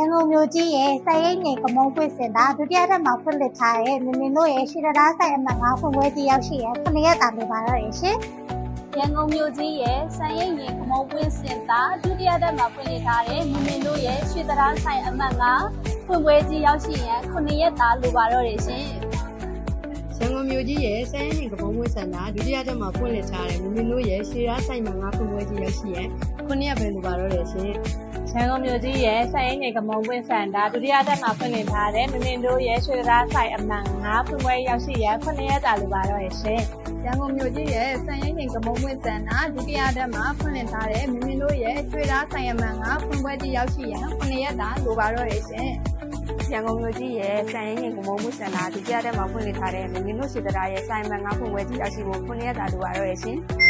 ရန်ကုန်မြို့ကြီးရဲ့စိုက်ရိတ်ငယ်ကမုံပွင့်စင်တာဒုတိယထပ်မှာဖွင့်လှစ်ထားတဲ့မမင်းတို့ရဲ့ရှီရတားဆိုင်အမှတ်၅ဖွင့်ပွဲကြီးရောက်ရှိရခဏရက်တာနေပါတော့ရရှင်ရန်ကုန်မြို့ကြီးရဲ့စံရိပ်ရင်ကမုံပွင့်စင်တာဒုတိယတက်မှာဖွင့်လှစ်ထားတဲ့မမင်တို့ရဲ့ရွှေသရားဆိုင်အမှတ်ကဖွင့်ပွဲကြီးရောက်ရှိရန်9ရက်သားလိုပါတော့တယ်ရှင် ရန်ကုန်မြို့ကြီးရဲ့စမ်းရင်ကပုံးဝင်းစံတာဒုတိယတက်မှာဖွင့်လှစ်ထားတယ်မမင်းတို့ရဲ့ရှေးရားဆိုင်မှာငါဖွင့်ပွဲကြီးရောက်ရှိရယ်ခုနှစ်ရက်ပဲလိုပါတော့တယ်ရှင်ရန်ကုန်မြို့ကြီးရဲ့စံရိပ်ရင်ကမုံပွင့်စင်တာဒုတိယတက်မှာဖွင့်လှစ်ထားတဲ့မမင်တို့ရဲ့ရွှေသရားဆိုင်အမှတ်ကဖွင့်ပွဲရောက်ရှိရန်9ရက်သားလိုပါတော့တယ်ရှင်ရန်ကုန်မြို့ကြီးရဲ့စံရိပ်ရင်ကမုံမွေ့စံနာဒုတိယတက်မှာဖွင့်လှစ်ထားတဲ့မင်းမင်းတို့ရဲ့ကျွေသားဆိုင်ရမန်ကဖွင့်ပွဲကြီးရောက်ရှိရန်9ရက်တာလိုပါတော့ရဲ့ရှင် ရန်ကုန်မြို့ကြီးရဲ့စံရင်းရင်ကမုံမှုစင်တာဒုတိယတက်မှာဖွင့်လှစ်ထားတဲ့မင်းမင်းတို့ရှိသရာရဲ့ဆိုင်မန်ငါဖွင့်ပွဲကြီးရောက်ရှိဖို့ခုနှစ်ရက်တာလိုပါတော့ရရှင်။